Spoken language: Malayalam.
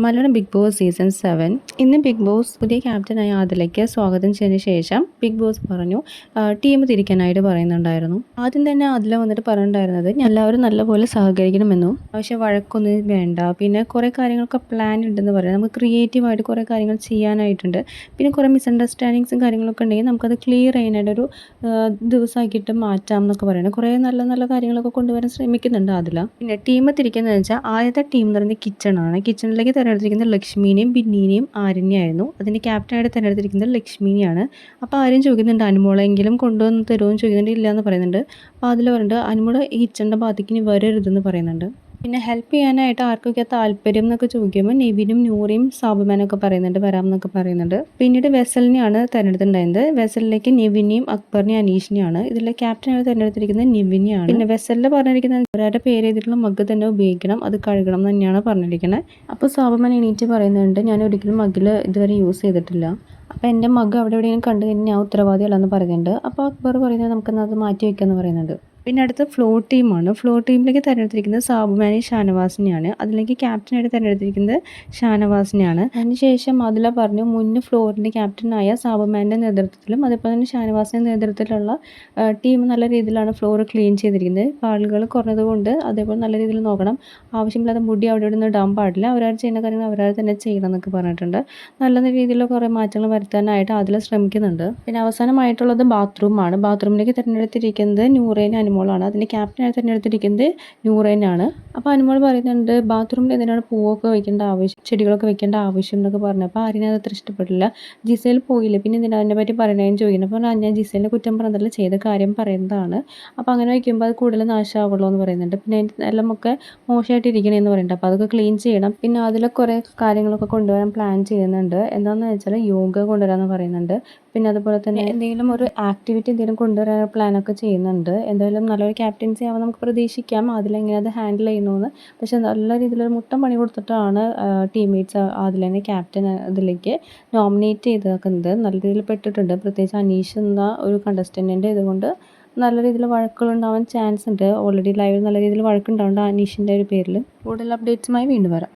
Malayalam Bigg Boss season seven. ഇന്ന് ബിഗ് ബോസ് പുതിയ ക്യാപ്റ്റനായ ആദിലയ്ക്ക് സ്വാഗതം ചെയ്തതിന് ശേഷം ബിഗ് ബോസ് പറഞ്ഞു. ടീം തിരിക്കാനായിട്ട് പറയുന്നുണ്ടായിരുന്നു. ആദ്യം തന്നെ അതിൽ വന്നിട്ട് പറഞ്ഞിട്ടുണ്ടായിരുന്നത് എല്ലാവരും നല്ലപോലെ സഹകരിക്കണമെന്നും പക്ഷേ വഴക്കൊന്നും വേണ്ട. പിന്നെ കുറേ കാര്യങ്ങളൊക്കെ പ്ലാൻ ഉണ്ടെന്ന് പറയാം. നമുക്ക് ക്രിയേറ്റീവായിട്ട് കുറേ കാര്യങ്ങൾ ചെയ്യാനായിട്ടുണ്ട്. പിന്നെ കുറേ മിസ്അണ്ടർസ്റ്റാൻഡിങ്സും കാര്യങ്ങളൊക്കെ ഉണ്ടെങ്കിൽ നമുക്കത് ക്ലിയർ ചെയ്യാനായിട്ട് ഒരു ദിവസമാക്കിയിട്ട് മാറ്റാം എന്നൊക്കെ പറയുന്നത് കുറേ നല്ല നല്ല കാര്യങ്ങളൊക്കെ കൊണ്ടുവരാൻ ശ്രമിക്കുന്നുണ്ട് അതില. പിന്നെ ടീം തിരിക്കുന്നത് വെച്ചാൽ ആദ്യത്തെ ടീം എന്ന് പറയുന്നത് കിച്ചണാണ് കിച്ചണിലേക്ക് തിരഞ്ഞെടുത്തിരിക്കുന്നത് ലക്ഷ്മീനെയും ബിന്നീനെയും ആര്യനെയായിരുന്നു അതിന്റെ ക്യാപ്റ്റനായിട്ട് തിരഞ്ഞെടുത്തിരിക്കുന്നത് ലക്ഷ്മീനെയാണ്. അപ്പോൾ ആരും ചോദിക്കുന്നുണ്ട്. അനുമോളെങ്കിലും കൊണ്ടുവന്ന് തരുമോ എന്ന് ചോദിക്കുന്നുണ്ട്. ഇല്ല എന്ന് പറയുന്നുണ്ട്. അപ്പോൾ അതിൽ പറയുന്നുണ്ട് അനുമോൾ ഈ ഭാഗത്തേക്ക് ഇനി വരരുതെന്ന് പറയുന്നുണ്ട്. പിന്നെ ഹെൽപ്പ് ചെയ്യാനായിട്ട് ആർക്കൊക്കെ താല്പര്യം എന്നൊക്കെ ചോദിക്കുമ്പോൾ നെവിനും നൂറിയും സാബുമാനൊക്കെ പറയുന്നുണ്ട് വരാം എന്നൊക്കെ പറയുന്നുണ്ട്. പിന്നീട് വെസലിനെയാണ് തിരഞ്ഞെടുത്തിട്ടുണ്ടായിരുന്നത്. വെസലിലേക്ക് നെവിനെയും അക്ബറിനെയും അനീഷിനെയാണ്. ഇതിലെ ക്യാപ്റ്റനാണ് തിരഞ്ഞെടുത്തിരിക്കുന്നത് നെവിനെയാണ്. പിന്നെ വെസലിൽ പറഞ്ഞിരിക്കുന്ന ഒരാളുടെ പേര് ചെയ്തിട്ടുള്ള മഗ് തന്നെ ഉപയോഗിക്കണം അത് കഴുകണം തന്നെയാണ് പറഞ്ഞിരിക്കുന്നത്. അപ്പോൾ സാബുമാൻ എണീറ്റ് പറയുന്നുണ്ട് ഞാൻ ഒരിക്കലും മഗ്ഗിൽ ഇതുവരെ യൂസ് ചെയ്തിട്ടില്ല. അപ്പോൾ എന്റെ മഗ് അവിടെ എവിടെയെങ്കിലും കണ്ടു കഴിഞ്ഞാൽ ഞാൻ ഉത്തരവാദിയല്ലെന്ന് പറയുന്നുണ്ട്. അപ്പോൾ അക്ബർ പറയുന്നത് നമുക്കെന്നത് മാറ്റി വയ്ക്കാമെന്ന് പറയുന്നുണ്ട്. പിന്നെ അടുത്ത ഫ്ലോ ടീമാണ് ഫ്ലോ ടീമിലേക്ക് തിരഞ്ഞെടുത്തിരിക്കുന്നത് സാബുമാനി ഷാനവാസിനെയാണ്. അതിലേക്ക് ക്യാപ്റ്റനായിട്ട് തിരഞ്ഞെടുത്തിരിക്കുന്നത് ഷാനവാസിനെയാണ്. അതിനുശേഷം അതില പറഞ്ഞു മുന്ന് ഫ്ലോറിന്റെ ക്യാപ്റ്റനായ സാബുമാന്റെ നേതൃത്വത്തിലും അതേപോലെ തന്നെ ഷാനവാസിന്റെ നേതൃത്വത്തിലുള്ള ടീം നല്ല രീതിയിലാണ് ഫ്ലോർ ക്ലീൻ ചെയ്തിരിക്കുന്നത്. ആളുകൾ കുറഞ്ഞതുകൊണ്ട് അതേപോലെ നല്ല രീതിയിൽ നോക്കണം. ആവശ്യമില്ലാത്ത മുടി അവിടെ ഇവിടെ നിന്ന് ഇടാൻ പാടില്ല. അവരാൾ ചെയ്യുന്ന കാര്യങ്ങൾ അവരാൾ തന്നെ ചെയ്യണം എന്നൊക്കെ പറഞ്ഞിട്ടുണ്ട്. നല്ല രീതിയിലുള്ള കുറേ മാറ്റങ്ങൾ വരുത്താനായിട്ട് അതിൽ ശ്രമിക്കുന്നുണ്ട്. പിന്നെ അവസാനമായിട്ടുള്ളത് ബാത്റൂമാണ് ബാത്റൂമിലേക്ക് തിരഞ്ഞെടുത്തിരിക്കുന്നത് ന്യൂറേൻ അനുമോളാണ്. അതിന്റെ ക്യാപ്റ്റനായി തിരഞ്ഞെടുത്തിരിക്കുന്നത് നൂറേനാണ്. അപ്പോൾ അനുമോൾ പറയുന്നുണ്ട് ബാത്റൂമിൽ എന്തിനാണ് പൂവൊക്കെ വെക്കേണ്ട ആവശ്യം ചെടികളൊക്കെ വെക്കേണ്ട ആവശ്യം എന്നൊക്കെ പറഞ്ഞു. അപ്പോൾ ആര്യനെ അത് അത്ര ഇഷ്ടപ്പെട്ടില്ല. ജിസേൽ പോയില്ല. പിന്നെ എന്തിനാ അതിനെ പറ്റി പറയണേന്ന് ചോദിക്കുന്നത് അപ്പോൾ ഞാൻ ജിസേലിന്റെ കുറ്റം പറഞ്ഞതല്ല ചെയ്ത കാര്യം പറയുന്നതാണ്. അപ്പോൾ അങ്ങനെ വയ്ക്കുമ്പോൾ അത് കൂടുതൽ നാശമാവുള്ളൂ എന്ന് പറയുന്നുണ്ട്. പിന്നെ എല്ലാം ഒക്കെ മോശമായിട്ട് എന്ന് പറയുന്നുണ്ട്. അപ്പോൾ അതൊക്കെ ക്ലീൻ ചെയ്യണം. പിന്നെ അതിൽ കുറേ കാര്യങ്ങളൊക്കെ കൊണ്ടുവരാൻ പ്ലാൻ ചെയ്യുന്നുണ്ട്. എന്താണെന്ന് വെച്ചാൽ യോഗ കൊണ്ടുവരാമെന്ന് പറയുന്നുണ്ട്. പിന്നെ അതുപോലെ തന്നെ എന്തെങ്കിലും ഒരു ആക്ടിവിറ്റി എന്തെങ്കിലും കൊണ്ടുവരാൻ പ്ലാനൊക്കെ ചെയ്യുന്നുണ്ട്. എന്തായാലും നല്ലൊരു ക്യാപ്റ്റൻസി ആവാൻ നമുക്ക് പ്രതീക്ഷിക്കാം. അതിലെങ്ങനെ അത് ഹാൻഡിൽ ചെയ്യുന്നു പക്ഷെ നല്ല രീതിയിലൊരു മുട്ടം പണി കൊടുത്തിട്ടാണ് ടീംമേറ്റ്സ് തന്നെ ക്യാപ്റ്റൻ ഇതിലേക്ക് നോമിനേറ്റ് ചെയ്തേക്കുന്നത്. നല്ല രീതിയിൽ പെട്ടിട്ടുണ്ട്. പ്രത്യേകിച്ച് അനീഷ് എന്ന ഒരു കണ്ടസ്റ്റന്റിന്റെ ഇതുകൊണ്ട് നല്ല രീതിയിൽ വഴക്കുകളുണ്ടാവാൻ ചാൻസ് ഉണ്ട്. ഓൾറെഡി ലൈവിൽ നല്ല രീതിയിൽ വഴക്കുണ്ടാവുന്നുണ്ട് അനീഷിന്റെ ഒരു പേരിൽ. കൂടുതൽ അപ്ഡേറ്റ്സുമായി വീണ്ടും വരാം.